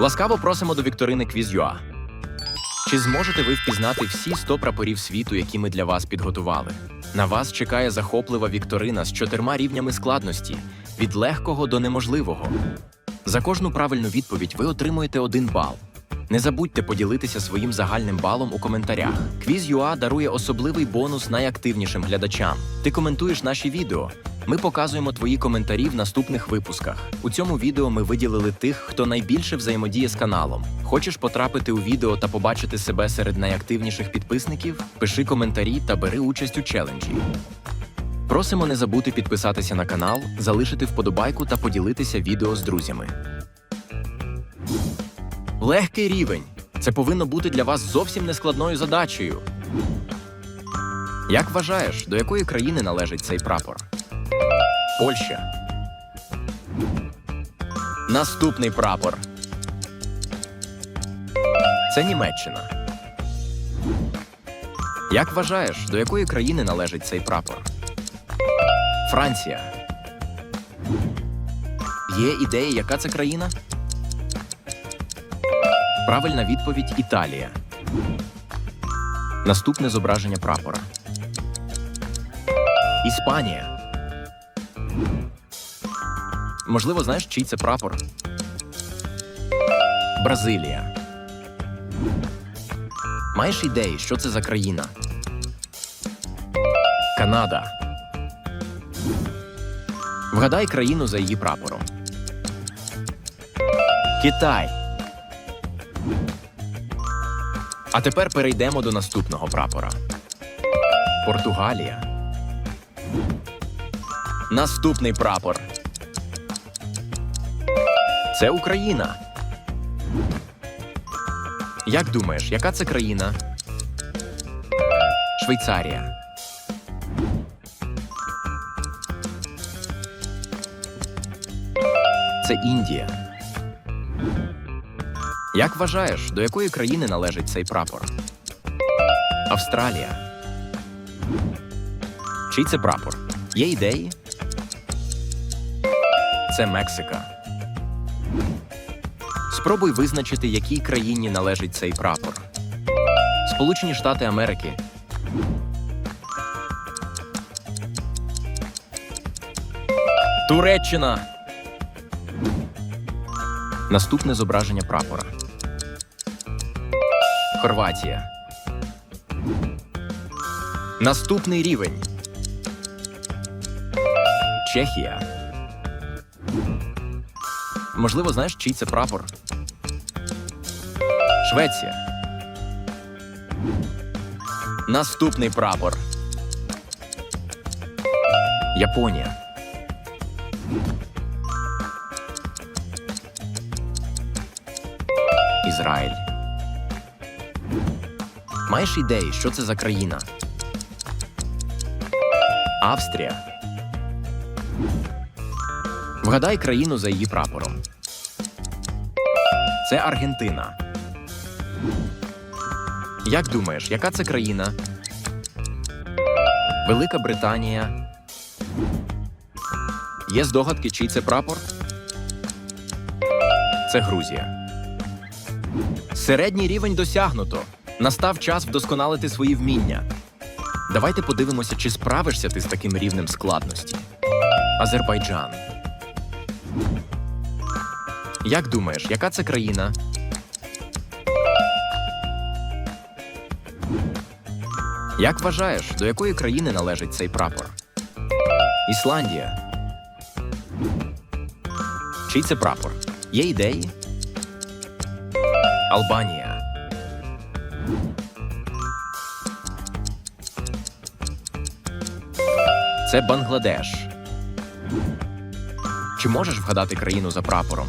Ласкаво просимо до вікторини Quiz.ua. Чи зможете ви впізнати всі 100 прапорів світу, які ми для вас підготували? На вас чекає захоплива вікторина з чотирма рівнями складності від легкого до неможливого. За кожну правильну відповідь ви отримуєте один бал. Не забудьте поділитися своїм загальним балом у коментарях. Quiz.ua дарує особливий бонус найактивнішим глядачам. Ти коментуєш наші відео. Ми показуємо твої коментарі в наступних випусках. У цьому відео ми виділили тих, хто найбільше взаємодіє з каналом. Хочеш потрапити у відео та побачити себе серед найактивніших підписників? Пиши коментарі та бери участь у челенджі. Просимо не забути підписатися на канал, залишити вподобайку та поділитися відео з друзями. Легкий рівень. Це повинно бути для вас зовсім нескладною задачею. Як вважаєш, до якої країни належить цей прапор? Польща. Наступний прапор. Це Німеччина. Як вважаєш, до якої країни належить цей прапор? Франція. Є ідеї, яка це країна? Правильна відповідь Італія. Наступне зображення прапора. Іспанія. Можливо, знаєш, чий це прапор? Бразилія. Маєш ідеї, що це за країна? Канада. Вгадай країну за її прапором. Китай. А тепер перейдемо до наступного прапора. Португалія. Наступний прапор. Це Україна. Як думаєш, яка це країна? Швейцарія. Це Індія. Як вважаєш, до якої країни належить цей прапор? Австралія. Чий це прапор? Є ідеї? Це Мексика. Спробуй визначити, якій країні належить цей прапор. Сполучені Штати Америки. Туреччина. Наступне зображення прапора. Хорватія. Наступний рівень. Чехія. Можливо, знаєш, чий це прапор? Швеція. Наступний прапор. Японія. Ізраїль. Маєш ідеї, що це за країна? Австрія. Вгадай країну за її прапором. Це Аргентина. Як думаєш, яка це країна? Велика Британія. Є здогадки, чий це прапор? Це Грузія. Середній рівень досягнуто. Настав час вдосконалити свої вміння. Давайте подивимося, чи справишся ти з таким рівнем складності. Азербайджан. Як думаєш, яка це країна? Як вважаєш, до якої країни належить цей прапор? Ісландія. Чий це прапор? Є ідеї? Албанія. Це Бангладеш. Чи можеш вгадати країну за прапором?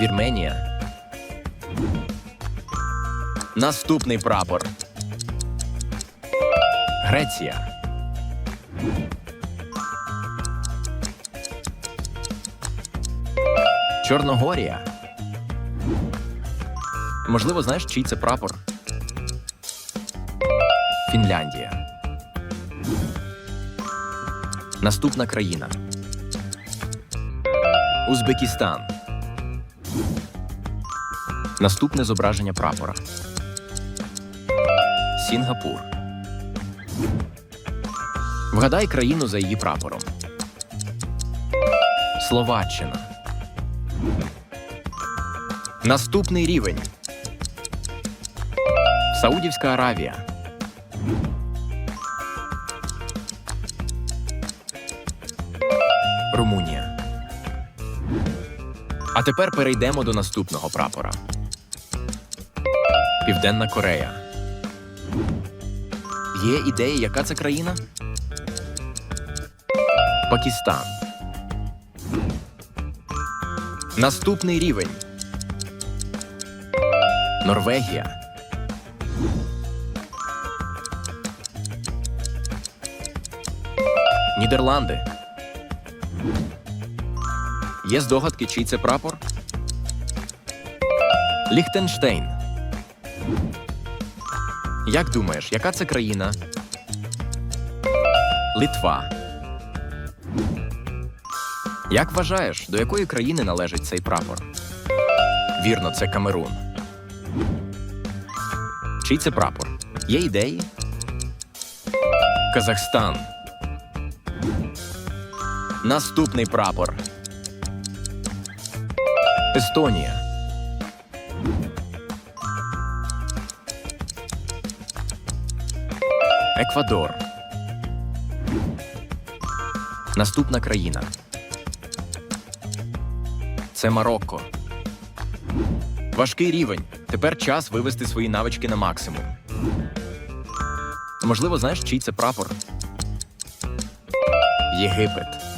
Вірменія. Наступний прапор. Греція. Чорногорія. Можливо, знаєш, чий це прапор? Фінляндія. Наступна країна. Узбекистан. Наступне зображення прапора. Сінгапур. Вгадай країну за її прапором. Словаччина. Наступний рівень. Саудівська Аравія. Румунія. А тепер перейдемо до наступного прапора. Південна Корея. Є ідея, яка це країна? Пакистан. Наступний рівень. Норвегія. Нідерланди. Є здогадки, чий це прапор? Ліхтенштейн. Як думаєш, яка це країна? Литва. Як вважаєш, до якої країни належить цей прапор? Вірно, це Камерун. Чий це прапор? Є ідеї? Казахстан. Наступний прапор. Естонія. Еквадор. Наступна країна. Це Марокко. Важкий рівень. Тепер час вивести свої навички на максимум. Можливо, знаєш, чий це прапор? Єгипет.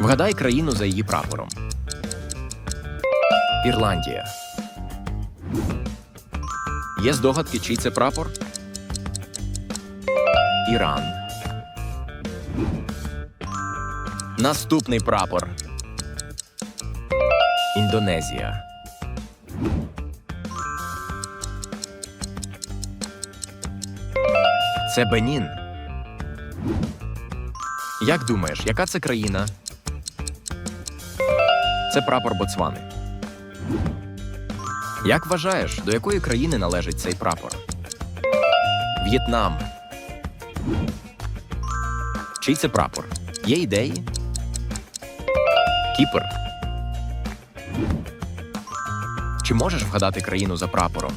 Вгадай країну за її прапором. Ірландія. Є здогадки, чий це прапор? Іран. Наступний прапор. Індонезія. Це Бенін. Як думаєш, яка це країна? Це прапор Боцвани. Як вважаєш, до якої країни належить цей прапор? В'єтнам. Чий це прапор? Є ідеї? Кіпр. Чи можеш вгадати країну за прапором?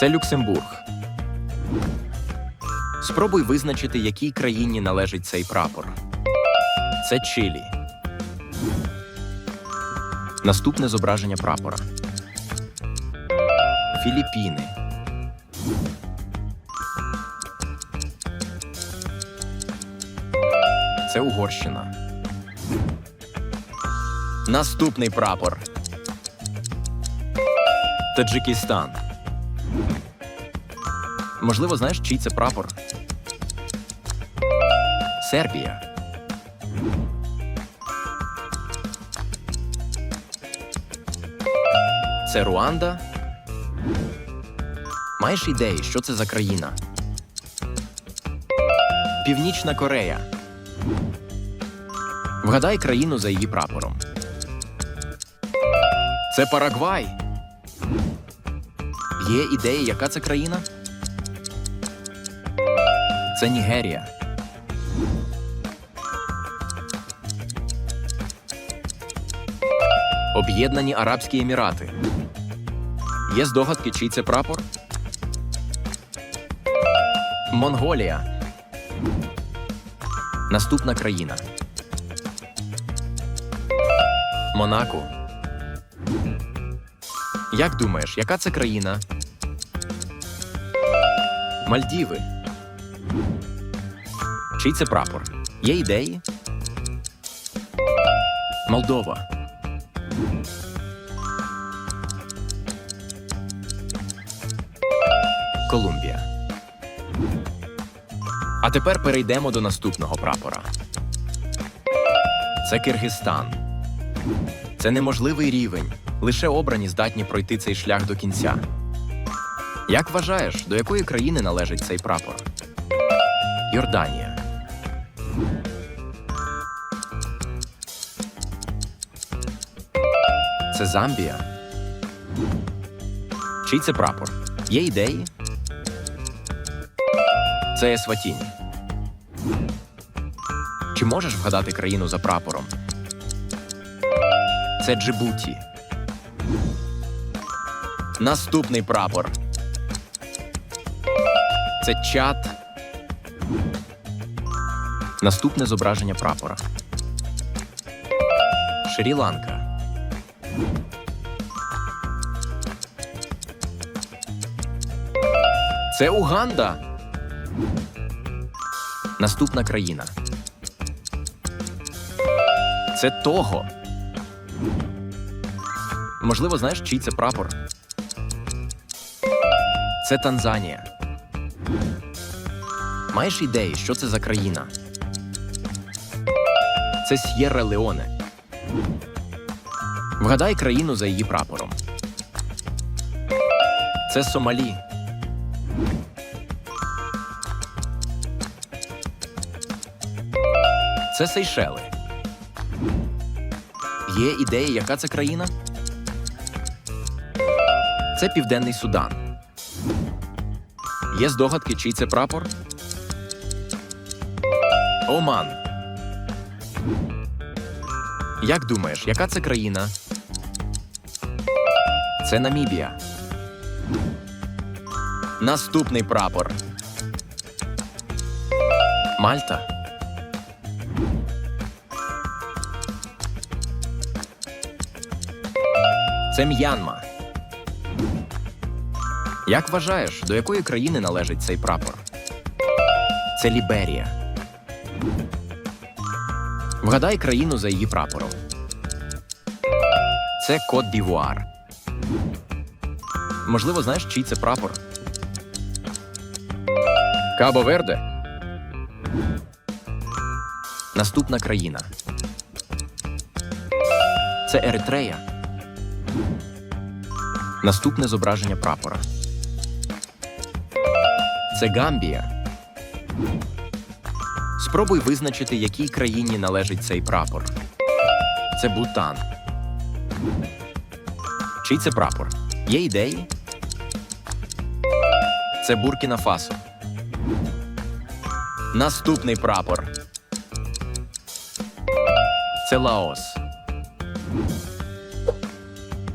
Це Люксембург. Спробуй визначити, якій країні належить цей прапор. Це Чилі. Наступне зображення прапора. Філіппіни. Це Угорщина. Наступний прапор. Таджикистан. Можливо, знаєш, чий це прапор? Сербія. Це Руанда. Маєш ідеї, що це за країна? Північна Корея. Вгадай країну за її прапором. Це Парагвай. Є ідеї, яка це країна? Це Нігерія. Об'єднані Арабські Емірати. Є здогадки, чий це прапор? Монголія. Наступна країна. Монако. Як думаєш, яка це країна? Мальдіви. Чий це прапор? Є ідеї? Молдова. А тепер перейдемо до наступного прапора. Це Киргизстан. Це неможливий рівень. Лише обрані здатні пройти цей шлях до кінця. Як вважаєш, до якої країни належить цей прапор? Йорданія. Це Замбія. Чий це прапор? Є ідеї? Це Есватіні. Чи можеш вгадати країну за прапором? Це Джибуті. Наступний прапор. Це Чад. Наступне зображення прапора. Шрі-Ланка. Це Уганда. Наступна країна. Це Того. Можливо, знаєш, чий це прапор? Це Танзанія. Маєш ідеї, що це за країна? Це С'єрра Леоне. Вгадай країну за її прапором. Це Сомалі. Це Сейшели. Є ідея, яка це країна? Це Південний Судан. Є здогадки, чий це прапор? Оман. Як думаєш, яка це країна? Це Намібія. Наступний прапор. Мальта. Це М'янма. Як вважаєш, до якої країни належить цей прапор? Це Ліберія. Вгадай країну за її прапором. Це Кот Дівуар. Можливо, знаєш, чий це прапор? Кабо Верде. Наступна країна. Це Еритрея. Наступне зображення прапора. Це Гамбія. Спробуй визначити, якій країні належить цей прапор. Це Бутан. Чий це прапор? Є ідеї? Це Буркіна Фасо. Наступний прапор. Це Лаос.